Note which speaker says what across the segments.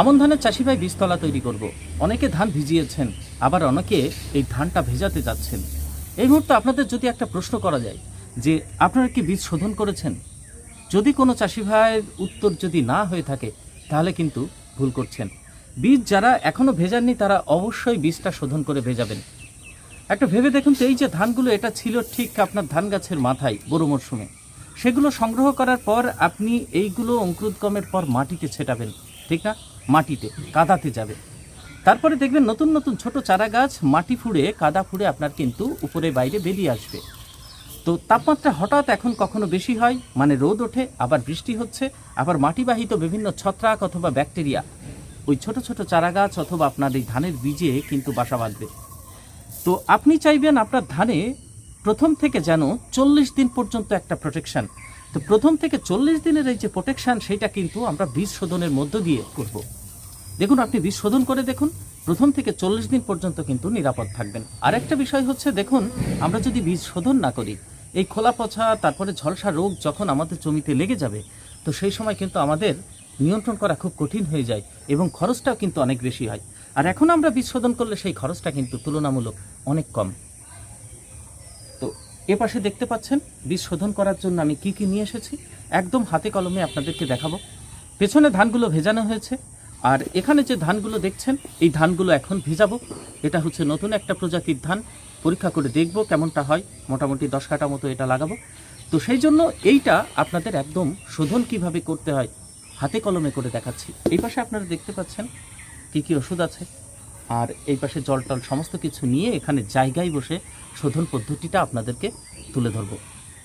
Speaker 1: আমন ধানের চাষি ভাই বীজতলা তৈরি করব। অনেকে ধান ভিজিয়েছেন, আবার অনেকে এই ধানটা ভেজাতে যাচ্ছেন। এই মুহূর্তে আপনাদের যদি একটা প্রশ্ন করা যায় যে, আপনারা কি বীজ শোধন করেছেন? যদি কোনো চাষি ভাইয়ের উত্তর যদি না হয়ে থাকে, তাহলে কিন্তু ভুল করছেন। বীজ যারা এখনও ভেজাননি, তারা অবশ্যই বীজটা শোধন করে ভেজাবেন। একটা ভেবে দেখুন তো, এই যে ধানগুলো, এটা ছিল ঠিক আপনার ধান গাছের মাথায়, বড় মরশুমে। সেগুলো সংগ্রহ করার পর আপনি এইগুলো অঙ্কুরোদ্গমের পর মাটিতে ছেটাবেন, ঠিক না? মাটিতে, কাদাতে যাবে। তারপরে দেখবেন নতুন নতুন ছোট চারা গাছ মাটি ফুঁড়ে, কাদা ফুড়ে আপনার কিন্তু উপরে বাইরে বেরিয়ে আসবে। তো তাপমাত্রা হঠাৎ এখন কখনো বেশি হয় মানে রোদ ওঠে, আবার বৃষ্টি হচ্ছে, আবার মাটিবাহিত বিভিন্ন ছত্রাক অথবা ব্যাকটেরিয়া, ওই ছোট ছোট চারা গাছ অথবা আপনার এই ধানের বীজে কিন্তু বাসা বাঁধবে। তো আপনি চাইবেন আপনার ধানে প্রথম থেকে যেন চল্লিশ দিন পর্যন্ত একটা প্রোটেকশন তো প্রথম থেকে চল্লিশ দিনের এই যে প্রোটেকশন সেটা কিন্তু আমরা বীজ শোধনের মধ্য দিয়ে করব। দেখুন, আপনি বীজ শোধন করে দেখুন। প্রথম থেকে চল্লিশ দিন পর্যন্ত কিন্তু নিরাপদ থাকবেন। আরেকটা বিষয় হচ্ছে, দেখুন, আমরা যদি বীজ শোধন না করি, এই খোলা পচা, তারপরে ঝলসা রোগ যখন আমাদের জমিতে লেগে যাবে, তো সেই সময় কিন্তু আমাদের নিয়ন্ত্রণ করা খুব কঠিন হয়ে যায় এবং খরচটাও কিন্তু অনেক বেশি হয়। আর এখন আমরা বীজ শোধন করলে সেই খরচটা কিন্তু তুলনামূলক অনেক কম। তো এ পাশে দেখতে পাচ্ছেন বীজ শোধন করার জন্য আমি কি কি নিয়ে এসেছি? একদম হাতে কলমে আপনাদেরকে দেখাবো। পেছনে ধানগুলো ভেজানো হয়েছে। আর এখানে যে ধানগুলো দেখছেন, এই ধানগুলো এখন ভেজাবো। এটা হচ্ছে নতুন একটা প্রজাতির ধান। পরীক্ষা করে দেখব কেমনটা হয়। মোটামুটি দশ কাটা মতো এটা লাগাবো। তো সেই জন্য এইটা আপনাদের একদম শোধন কীভাবে করতে হয়, হাতে কলমে করে দেখাচ্ছি। এই পাশে আপনারা দেখতে পাচ্ছেন কি কি ওষুধ আছে। আর এই পাশে জল টল সমস্ত কিছু নিয়ে এখানে জায়গায় বসে শোধন পদ্ধতিটা আপনাদেরকে তুলে ধরবো।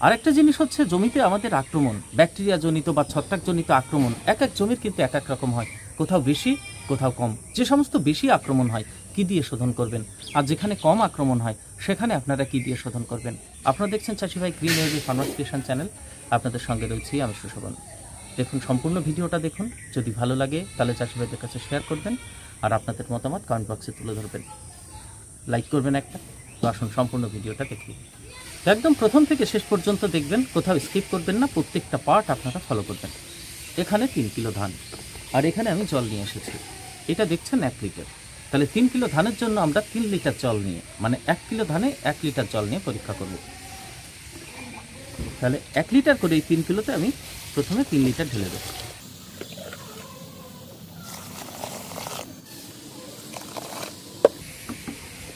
Speaker 1: আরেকটা জিনিস হচ্ছে, জমিতে আমাদের আক্রমণ ব্যাকটেরিয়া জনিত বা ছত্রাকজনিত আক্রমণ, এক এক জমির কিন্তু এক এক রকম হয়। কোথাও বেশি, কোথাও কম। যে সমস্ত বেশি আক্রমণ হয়, কি দিয়ে শোধন করবেন? আর যেখানে কম আক্রমণ হয়, সেখানে আপনারা কি দিয়ে শোধন করবেন? আপনারা দেখছেন চাষি ভাই green AV farmers creation channel. আপনাদের সঙ্গে রয়েছি আমি সুশোভন। দেখুন, সম্পূর্ণ ভিডিওটা দেখুন। যদি ভালো লাগে, তাহলে চাষি ভাইদের কাছে শেয়ার করবেন আর আপনাদের মতামত কমেন্ট বক্সে তুলে ধরবেন। লাইক করবেন একটা তো আসুন সম্পূর্ণ ভিডিওটা দেখি। একদম প্রথম থেকে শেষ পর্যন্ত দেখবেন, কোথাও স্কিপ করবেন না, প্রত্যেকটা পার্ট আপনারা ফলো করবেন। এখানে তিন কিলো ধান। আর এখানে আমি জল নিয়ে এসেছি। এটা দেখছেন এক লিটার। তাহলে তিন কিলো ধানের জন্য আমরা তিন লিটার জল নিয়ে মানে এক কিলো ধানে এক লিটার জল নিয়ে পরীক্ষা করব। তাহলে এক লিটার করে এই তিন কিলোতে আমি প্রথমে তিন লিটার ঢেলে দেবো।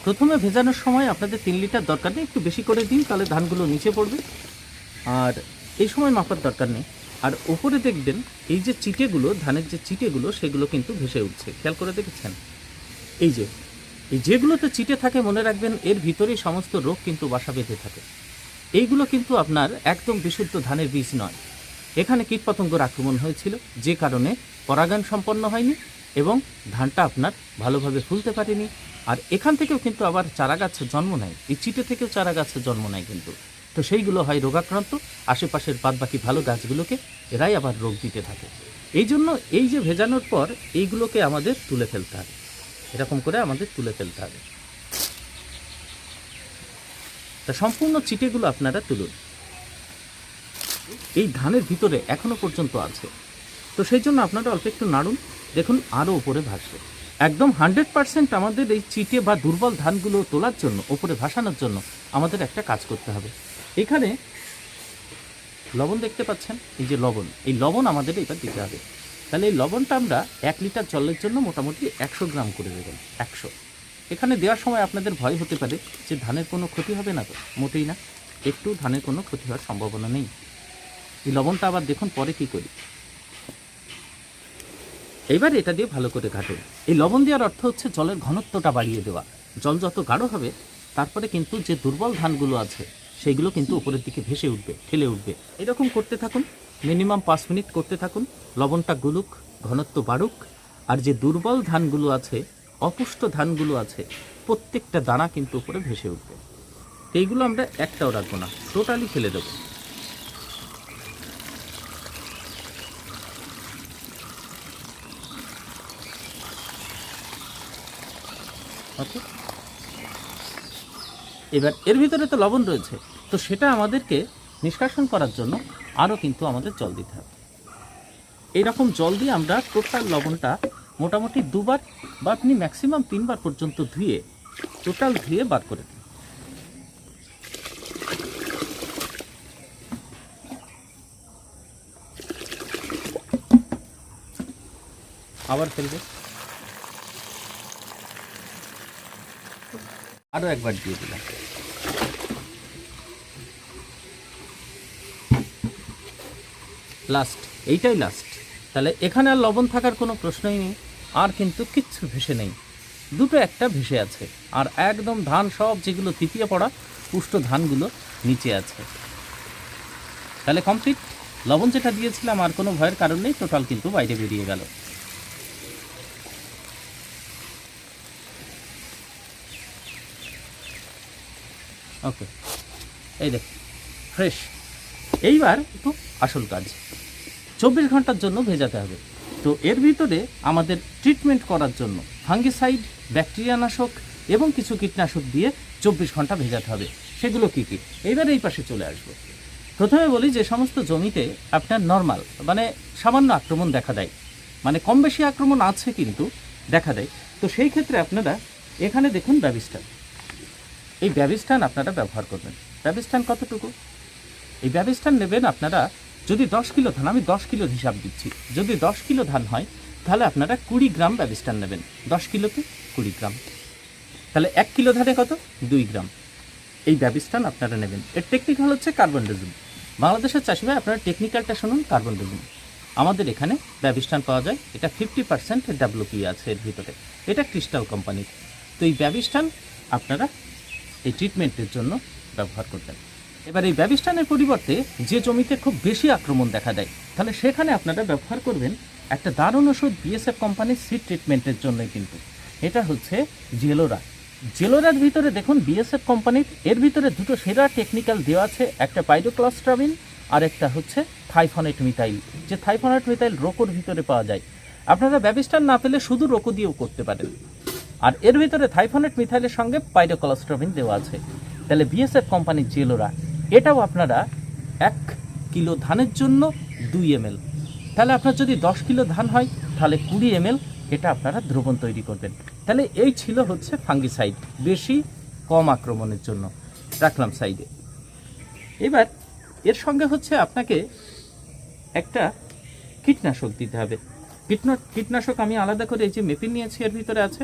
Speaker 1: প্রথমে ভেজানোর সময় আপনাদের তিন লিটার দরকার নেই, একটু বেশি করে দিন, তাহলে ধানগুলো নিচে পড়বে। আর এই সময় মাপার দরকার নেই। আর ওপরে দেখবেন এই যে চিটেগুলো, ধানের যে চিটেগুলো, সেগুলো কিন্তু ভেসে উঠছে। খেয়াল করে দেখেছেন? এই যে, এই যেগুলোতে চিটে থাকে, মনে রাখবেন, এর ভিতরেই সমস্ত রোগ কিন্তু বাসা বেঁধে থাকে। এইগুলো কিন্তু আপনার একদম বিশুদ্ধ ধানের বীজ নয়। এখানে কীটপতঙ্গর আক্রমণ হয়েছিল, যে কারণে পরাগায়ন সম্পন্ন হয়নি এবং ধানটা আপনার ভালোভাবে ফুলতে পারেনি। আর এখান থেকেও কিন্তু আবার চারা জন্ম নেয়। এই চিটে থেকেও চারা জন্ম নেয় কিন্তু। তো সেইগুলো হয় রোগাক্রান্ত, আশেপাশের বাদবাকি ভালো গাছগুলোকে এরাই আবার রোগ দিতে থাকে। এই জন্য এই যে ভেজানোর পর এইগুলোকে আমাদের তুলে ফেলতে হবে। এরকম করে আমাদের তুলে ফেলতে হবে। তা সম্পূর্ণ চিটেগুলো আপনারা তুলুন। এই ধানের ভিতরে এখনও পর্যন্ত আছে। তো সেই জন্য আপনারা অল্প একটু নাড়ুন, দেখুন আরও উপরে ভাসবে। একদম হান্ড্রেড পার্সেন্ট আমাদের এই চিটে বা দুর্বল ধানগুলো তোলার জন্য ওপরে ভাসানোর জন্য আমাদের একটা কাজ করতে হবে। এখানে লবণ দেখতে পাচ্ছেন? এই যে লবণ। এই লবণ আমাদের এবার দিতে হবে। তাহলে এই লবণটা আমরা এক লিটার জলের জন্য মোটামুটি একশো গ্রাম করে দেবেন একশো। এখানে দেওয়ার সময় আপনাদের ভয় হতে পারে যে ধানের কোনো ক্ষতি হবে না তো? মোটেই না। একটু ধানের কোনো ক্ষতি হওয়ার সম্ভাবনা নেই। এই লবণটা আবার দেখুন পরে কি করি। এবার এটা দিয়ে ভালো করে ঘাটুন। এই লবণ দেওয়ার অর্থ হচ্ছে জলের ঘনত্বটা বাড়িয়ে দেওয়া। জল যত গাঢ় হবে, তারপরে কিন্তু যে দুর্বল ধানগুলো আছে সেইগুলো কিন্তু উপরের দিকে ভেসে উঠবে, ঠেলে উঠবে। এরকম করতে থাকুন মিনিমাম পাঁচ মিনিট করতে থাকুন, লবণটা গুলুক, ঘনত্ব বাড়ুক, আর যে দুর্বল ধানগুলো আছে, অপুষ্ট ধানগুলো আছে, প্রত্যেকটা দানা কিন্তু উপরে ভেসে উঠবে। এইগুলো আমরা একটাও রাখব না টোটালি ফেলে দেবো। এবার এর ভিতরে তো লবণ রয়েছে। তো সেটা আমাদেরকে নিষ্কাশন করার জন্য আরও কিন্তু আমাদের জল দিতে হবে। এইরকম জল দিয়ে আমরা টোটাল লবণটা মোটামুটি দুবার বা আপনি ম্যাক্সিমাম তিনবার পর্যন্ত ধুয়ে টোটাল ধুয়ে বার করে দিন। আবার ফেলবে। আরও একবার দিয়ে দিলাম। লাস্ট এইটাই লাস্ট তাহলে এখানে আর লবণ থাকার কোনো প্রশ্নই নেই। আর কিন্তু কিচ্ছু ভেসে নেই। দুটো একটা ভেসে আছে। আর একদম ধান সব যেগুলো তৃতীয় পড়া, পুষ্ট ধানগুলো নিচে আছে। তাহলে কমপ্লিট লবণ যেটা দিয়েছিলাম, আর কোনো ভয়ের কারণ নেই টোটাল কিন্তু বাইরে বেরিয়ে গেল। ওকে এই দেখ ফ্রেশ এইবার একটু আসল কাজ। চব্বিশ ঘণ্টার জন্য ভেজাতে হবে। তো এর ভিতরে আমাদের ট্রিটমেন্ট করার জন্য ফাঙ্গিসাইড ব্যাকটেরিয়ানাশক এবং কিছু কীটনাশক দিয়ে চব্বিশ ঘণ্টা ভেজাতে হবে। সেগুলো কী কী? এইবার এই পাশে চলে আসব। প্রথমে বলি যে সমস্ত জমিতে আপনার নর্মাল মানে সামান্য আক্রমণ দেখা দেয়। মানে কম বেশি আক্রমণ আছে কিন্তু দেখা দেয়। তো সেই ক্ষেত্রে আপনারা এখানে দেখুন ব্যবিস্টান। এই ব্যবিস্টান আপনারা ব্যবহার করবেন। ব্যবিস্টান কতটুকু? এই ব্যবস্থান নেবেন আপনারা, যদি দশ কিলো ধান, আমি দশ কিলোর হিসাব দিচ্ছি। যদি দশ কিলো ধান হয়, তাহলে আপনারা কুড়ি গ্রাম ব্যবস্থান নেবেন। দশ কিলোতে কুড়ি গ্রাম। তাহলে এক কিলো ধানে কত? দুই গ্রাম। এই ব্যবস্থান আপনারা নেবেন। এর টেকনিক্যাল হচ্ছে কার্বন ডেজুম বাংলাদেশের চাষি ভাই আপনারা টেকনিক্যালটা শুনুন কার্বন ডেজুম আমাদের এখানে ব্যবস্থান পাওয়া যায়, এটা ফিফটি পার্সেন্ট ডাব্লুপি আছে এর ভিতরে। এটা ক্রিস্টাল কোম্পানির তো এই ব্যবস্থান আপনারা এই ট্রিটমেন্টের জন্য ব্যবহার করবেন। এবার এই ব্যবস্থানের পরিবর্তে যে জমিতে খুব বেশি আক্রমণ দেখা দেয়, তাহলে সেখানে আপনারা ব্যবহার করবেন একটা দারুণ ওষুধ বিএসএফ কোম্পানির সিড ট্রিটমেন্টের জন্যই কিন্তু। এটা হচ্ছে জেলোরা। জেলোরার ভিতরে দেখুন বিএসএফ কোম্পানির এর ভিতরে দুটো সেরা টেকনিক্যাল দেওয়া আছে, একটা পাইডোক্লাস্ট্রাবিন আর একটা হচ্ছে থাইফনেট মিথাইল যে থাইফনেট মিথাইল রোকোর ভিতরে পাওয়া যায়। আপনারা ব্যবস্থান না পেলে শুধু রোকো দিয়েও করতে পারেন। আর এর ভিতরে থাইফনেট মিথাইলের সঙ্গে পাইডোকলাস্ট্রবিন দেওয়া আছে। তাহলে বিএসএফ কোম্পানির জেলোরা। এটাও আপনারা এক কিলো ধানের জন্য দুই এম তাহলে আপনার যদি দশ কিলো ধান হয়, তাহলে কুড়ি এম এটা আপনারা দ্রবণ তৈরি করবেন। তাহলে এই ছিল হচ্ছে ফাঙ্গিসাইড বেশি কম আক্রমণের জন্য রাখলাম সাইডে। এবার এর সঙ্গে হচ্ছে আপনাকে একটা কীটনাশক দিতে হবে। কীটনা, কীটনাশক আমি আলাদা করে এই যে মেপিন নিয়েছি, এর ভিতরে আছে।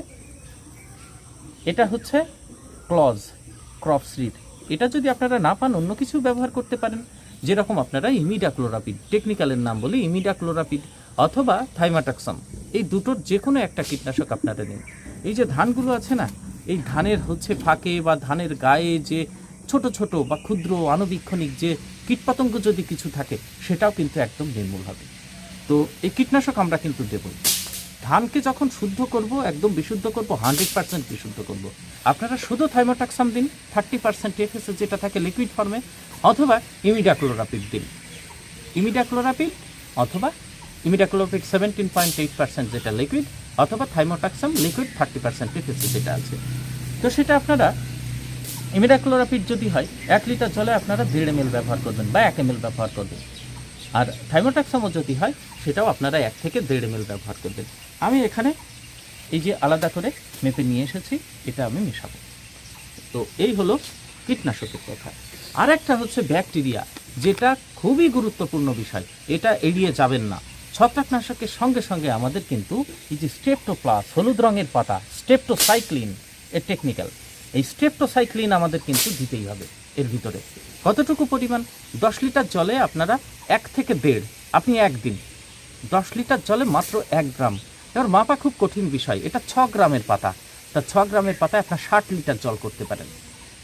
Speaker 1: এটা হচ্ছে ক্লজ, ক্রপ সিড। এটা যদি আপনারা না পান, অন্য কিছু ব্যবহার করতে পারেন। যেরকম আপনারা ইমিডাক্লোরাপিড, টেকনিক্যালের নাম বলি ইমিডাক্লোরাপিড অথবা থাইমাটাক্সাম। এই দুটোর যে কোনো একটা কীটনাশক আপনারা নিন। এই যে ধানগুলো আছে না, এই ধানের হচ্ছে ফাঁকে বা ধানের গায়ে যে ছোট ছোট বা ক্ষুদ্র আণুবীক্ষণিক যে কীটপতঙ্গ যদি কিছু থাকে, সেটাও কিন্তু একদম নির্মূল হবে। তো এই কীটনাশক আমরা কিন্তু দেবই। ধানকে যখন শুদ্ধ করব, একদম বিশুদ্ধ করব হান্ড্রেড পার্সেন্ট বিশুদ্ধ করব। আপনারা শুধু থাইমোটাক্সাম দিন থার্টি পার্সেন্ট টিএফএসএ যেটা থাকে লিকুইড ফর্মে অথবা ইমিডাক্লোরাপিড দিন। ইমিডাক্লোরাপিড অথবা imidacloprid seventeen point eight percent যেটা লিকুইড অথবা thiamethoxam liquid thirty percent TFSA যেটা আছে। তো সেটা আপনারা ইমিডাক্লোরাপিড যদি হয়, এক লিটার জলে আপনারা দেড় এম ব্যবহার করবেন বা এক এম ব্যবহার করবেন। আর থাইমোটাক্সামও যদি হয়, সেটাও আপনারা এক থেকে দেড় এম ব্যবহার করবেন। আমি এখানে এই যে আলাদা করে মেপে নিয়ে এসেছি, এটা আমি মেশাবো। তো এই হলো কীটনাশকের কথা। আর একটা হচ্ছে ব্যাকটেরিয়া, যেটা খুবই গুরুত্বপূর্ণ বিষয়। এটা এড়িয়ে যাবেন না। ছত্রাকনাশকের সঙ্গে সঙ্গে আমাদের কিন্তু এই যে স্টেপটোপ্লাস হলুদ রঙের পাতা স্টেপটোসাইক্লিন এর টেকনিক্যাল এই স্টেপটোসাইক্লিন আমাদের কিন্তু দিতেই হবে এর ভিতরে। কতটুকু পরিমাণ? দশ লিটার জলে আপনারা এক থেকে দেড়, আপনি একদিন। দশ লিটার জলে মাত্র এক গ্রাম। এবার মাপা খুব কঠিন বিষয়, এটা ছ গ্রামের পাতা। তা ছ গ্রামের পাতায় আপনার ষাট লিটার জল করতে পারেন।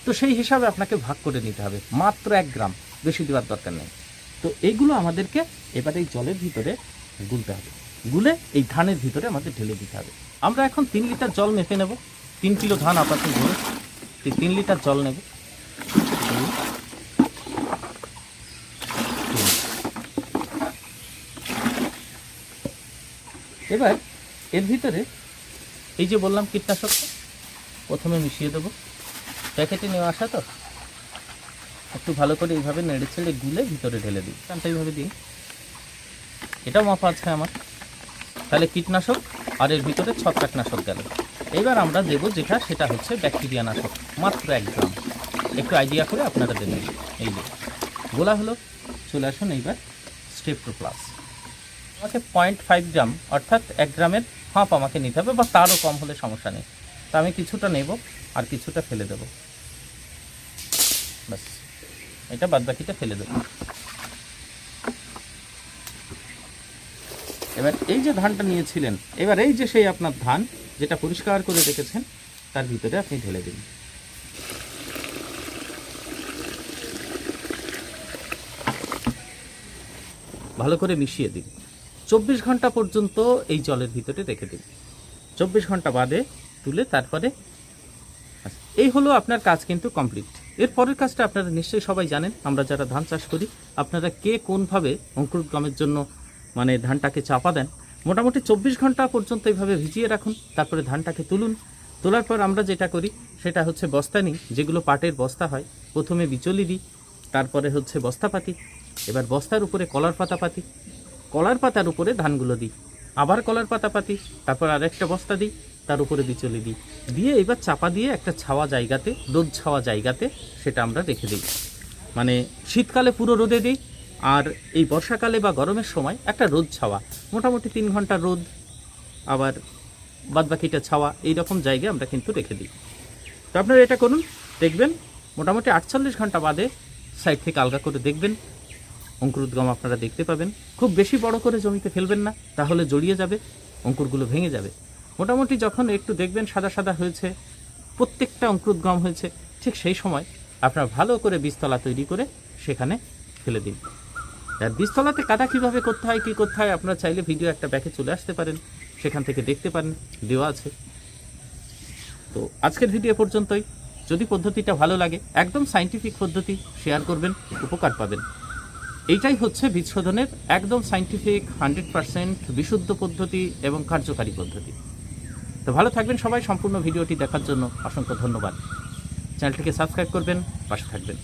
Speaker 1: তো সেই হিসাবে আপনাকে ভাগ করে নিতে হবে, মাত্র এক গ্রাম, বেশি দেওয়ার দরকার নেই। তো এইগুলো আমাদেরকে এবারে এই জলের ভিতরে গুলতে হবে। গুলে এই ধানের ভিতরে আমাদের ঢেলে দিতে হবে। আমরা এখন তিন লিটার জল মেপে নেব। তিন কিলো ধান আপাতত ধরে তিন লিটার জল নেব। এবার এর ভিতরে এই যে বললাম কীটনাশকটা, প্রথমে মিশিয়ে দেবো। প্যাকেটে নেওয়া আসা তো? একটু ভালো করে এইভাবে নেড়ে ছেড়ে গুলে ভিতরে ঢেলে দিই। কারণটা এইভাবে দিই। এটাও মাপা আছে আমার। তাহলে কীটনাশক আর এর ভিতরে ছত্রাকনাশক গেল। এবার আমরা দেব যেটা, সেটা হচ্ছে ব্যাকটেরিয়া নাশক। মাত্র এক গ্রাম। একটু আইডিয়া করে আপনারা দেবেন এই যে, গোলা হলো। চলে আসুন এইবার স্টেপ টু প্লাস আমাকে পয়েন্ট ফাইভ গ্রাম অর্থাৎ এক গ্রামের হাফ আমাকে নিতে হবে বা তারও কম হলে সমস্যা নেই। তা আমি কিছুটা নেব আর কিছুটা ফেলে দেব। ব্যাস, এটা বাদ বাকিটা ফেলে দেবো। এবার এই যে ধানটা নিয়েছিলেন, এবার এই যে সেই আপনার ধান যেটা পরিষ্কার করে রেখেছেন, তার ভিতরে আপনি ঢেলে দিন। ভালো করে মিশিয়ে দিন। চব্বিশ ঘণ্টা পর্যন্ত এই জলের ভিতরে রেখে দিন। চব্বিশ ঘণ্টা বাদে তুলে তারপরে আচ্ছা, এই হলো আপনার কাজ কিন্তু কমপ্লিট এর পরের কাজটা আপনারা নিশ্চয়ই সবাই জানেন আমরা যারা ধান চাষ করি আপনারা কে কোনভাবে অঙ্কুরোদ্গমের জন্য মানে ধানটাকে চাপা দেন মোটামুটি চব্বিশ ঘণ্টা পর্যন্ত এইভাবে ভিজিয়ে রাখুন তারপরে ধানটাকে তুলুন। তোলার পর আমরা যেটা করি সেটা হচ্ছে বস্তা নিই যেগুলো পাটের বস্তা হয়। প্রথমে বিচলি দিই তারপরে হচ্ছে বস্তাপাতি এবার বস্তার উপরে কলার পাতা পাতি কলার পাতার উপরে ধানগুলো দিই। আবার কলার পাতা পাতি, তারপর আরেকটা বস্তা দিই, তার উপরে বিচলি দিই। দিয়ে এবার চাপা দিয়ে একটা ছাওয়া জায়গাতে, রোদ ছাওয়া জায়গাতে সেটা আমরা রেখে দিই। মানে শীতকালে পুরো রোদে দিই, আর এই বর্ষাকালে বা গরমের সময় একটা রোদ ছাওয়া। মোটামুটি তিন ঘণ্টা রোদ, আবার বাদবাকিটা ছাওয়া এই রকম জায়গায় আমরা কিন্তু রেখে দিই। তো আপনারা এটা করুন, দেখবেন, মোটামুটি আটচল্লিশ ঘণ্টা বাদে সাইড থেকে আলগা করে দেখবেন। অঙ্কুরোদ্গম আপনারা দেখতে পাবেন। খুব বেশি বড় করে জমিতে ফেলবেন না, তাহলে জড়িয়ে যাবে, অঙ্কুরগুলো ভেঙে যাবে। মোটামুটি যখন একটু দেখবেন সাদা সাদা হয়েছে, প্রত্যেকটা অঙ্কুরোদ্গম হয়েছে, ঠিক সেই সময় আপনার ভালো করে বীজতলা তৈরি করে সেখানে ফেলে দিন। আর বীজতলাতে কাদা কীভাবে করতে হয়, কী করতে হয়, আপনারা চাইলে ভিডিও একটা ব্যাকে চলে আসতে পারেন, সেখান থেকে দেখতে পারেন, দেওয়া আছে। তো আজকের ভিডিও পর্যন্তই। যদি পদ্ধতিটা ভালো লাগে, একদম সাইন্টিফিক পদ্ধতি শেয়ার করবেন, উপকার পাবেন। এইটাই হচ্ছে বীজ শোধনের একদম সাইন্টিফিক হান্ড্রেড পার্সেন্ট বিশুদ্ধ পদ্ধতি এবং কার্যকারী পদ্ধতি। তো ভালো থাকবেন সবাই, সম্পূর্ণ ভিডিওটি দেখার জন্য অসংখ্য ধন্যবাদ। চ্যানেলটিকে সাবস্ক্রাইব করবেন, পাশে থাকবেন।